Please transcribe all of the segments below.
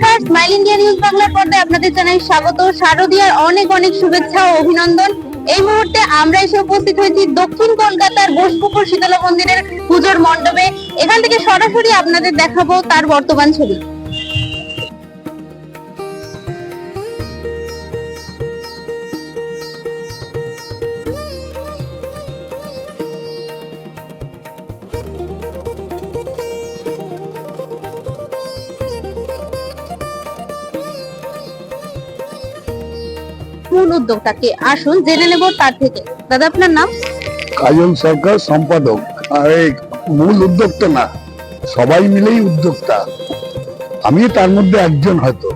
নমস্কার smile India news বাংলার পর্দায় আপনাদের জানাই স্বাগত। শারদীয়ার অনেক অনেক শুভেচ্ছা ও অভিনন্দন। এই মুহূর্তে আমরা এসে উপস্থিত হয়েছি দক্ষিণ কলকাতার বোসপুকুর শীতলা মন্দিরের পুজোর মণ্ডপে। এখান থেকে সরাসরি আপনাদের দেখাবো তার বর্তমান ছবি। মূল উদ্যোক্তাকে আসুন জেনে নেব তার থেকে। দাদা আপনার নাম? কাজল সরকার সম্পাদক। আর মূল উদ্যোক্তা না। সবাই মিলেই উদ্যোক্তা। আমি তার মধ্যে একজন হয়তো।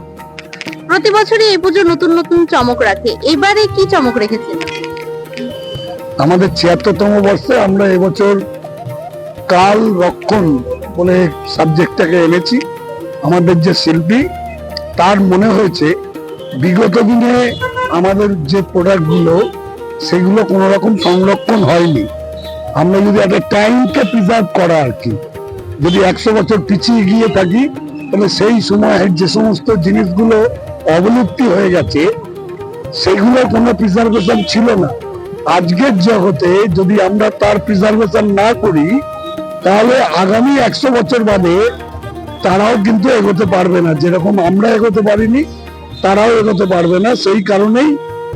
প্রতি বছরই এই পুজো নতুন নতুন চমক রাখে। এবারে কি চমক রেখেছেন? আমাদের ছিয়াত্তরতম বর্ষে আমরা এবছর কাল রক্ষণ বলে সাবজেক্টটাকে এনেছি। আমাদের যে শিল্পী তার মনে হয়েছে বিগত দিনে আমাদের যে প্রোডাক্টগুলো সেগুলো কোনো রকম সংরক্ষণ হয়নি। আমরা যদি একটা টাইমকে প্রিজার্ভ করা আর কি, যদি একশো বছর পিছিয়ে গিয়ে থাকি তাহলে সেই সময়ের যে সমস্ত জিনিসগুলো অবলুপ্তি হয়ে গেছে, সেগুলো কোনো প্রিজার্ভেশন ছিল না। আজকের জগতে যদি আমরা তার প্রিজার্ভেশন না করি, তাহলে আগামী একশো বছর বাদে তারাও কিন্তু এগোতে পারবে না, যেরকম আমরা এগোতে পারিনি তারাও এগোতে পারবে না। সেই কারণেই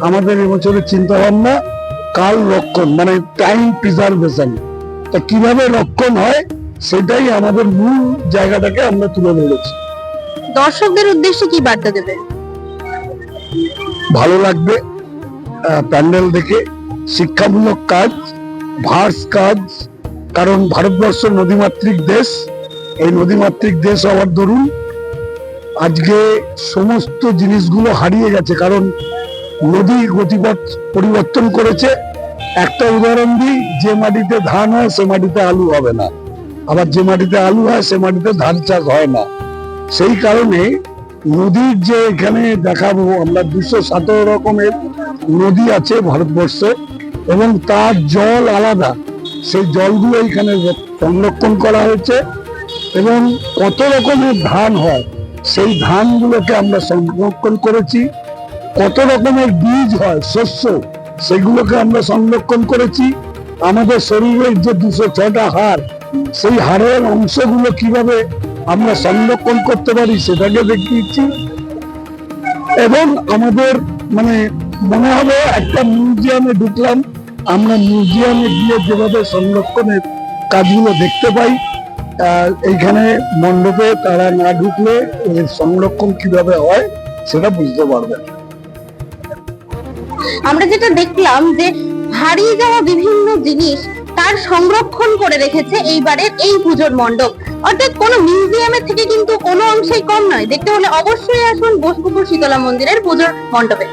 আমাদের এবছরের চিন্তা ভাবনা কাল রক্ষণ মানে টাইম প্রিজার্ভেশন তা কীভাবে রক্ষণ হয় সেটাই আমাদের মূল জায়গাটাকে আমরা তুলে ধরেছি। দর্শকদের উদ্দেশ্যে কি বার্তা দেবেন? ভালো লাগবে প্যান্ডেল দেখে। শিক্ষামূলক কাজ ভার্স কাজ কারণ ভারতবর্ষ নদীমাতৃক দেশ। এই নদীমাতৃক দেশ হওয়ার দরুন আজকে সমস্ত জিনিসগুলো হারিয়ে গেছে, কারণ নদী গতিপথ পরিবর্তন করেছে। একটা উদাহরণ দিই, যে মাটিতে ধান হয়, সে মাটিতে আলু হবে না। আবার যে মাটিতে আলু হয়, সে মাটিতে ধান চাষ হয় না। সেই কারণে নদীর যে এখানে দেখাবো, আমরা দুশো সতেরো রকমের নদী আছে ভারতবর্ষে, এবং তার জল আলাদা। সেই জলগুলো এখানে সংরক্ষণ করা হয়েছে, এবং কত রকমের ধান হয় সেই ধানগুলোকে আমরা সংরক্ষণ করেছি। কত রকমের বীজ হয়, শস্য, সেগুলোকে আমরা সংরক্ষণ করেছি। আমাদের শরীরের যে দুশো ছটা হাড়, সেই হাড়ের অংশগুলো কীভাবে আমরা সংরক্ষণ করতে পারি সেটাকে দেখিয়েছি। এবং আমাদের মানে মনে হবে একটা মিউজিয়ামে ঢুকলাম, আমরা মিউজিয়ামে গিয়ে যেভাবে সংরক্ষণের কাজগুলো দেখতে পাই এইখানে মণ্ডপে তারা না ঢুকলে সংরক্ষণ কীভাবে হয় সেটা বুঝতে পারবে আমরা যেটা দেখলাম যে হারিয়ে যাওয়া বিভিন্ন জিনিস তার সংরক্ষণ করে রেখেছে এইবারের এই পুজোর মণ্ডপ। অর্থাৎ কোনো মিউজিয়ামের থেকে কিন্তু কোনো অংশেই কম নয়। দেখতে হলে অবশ্যই আসুন বোসপুকুর শীতলা মন্দিরের পুজোর মণ্ডপে।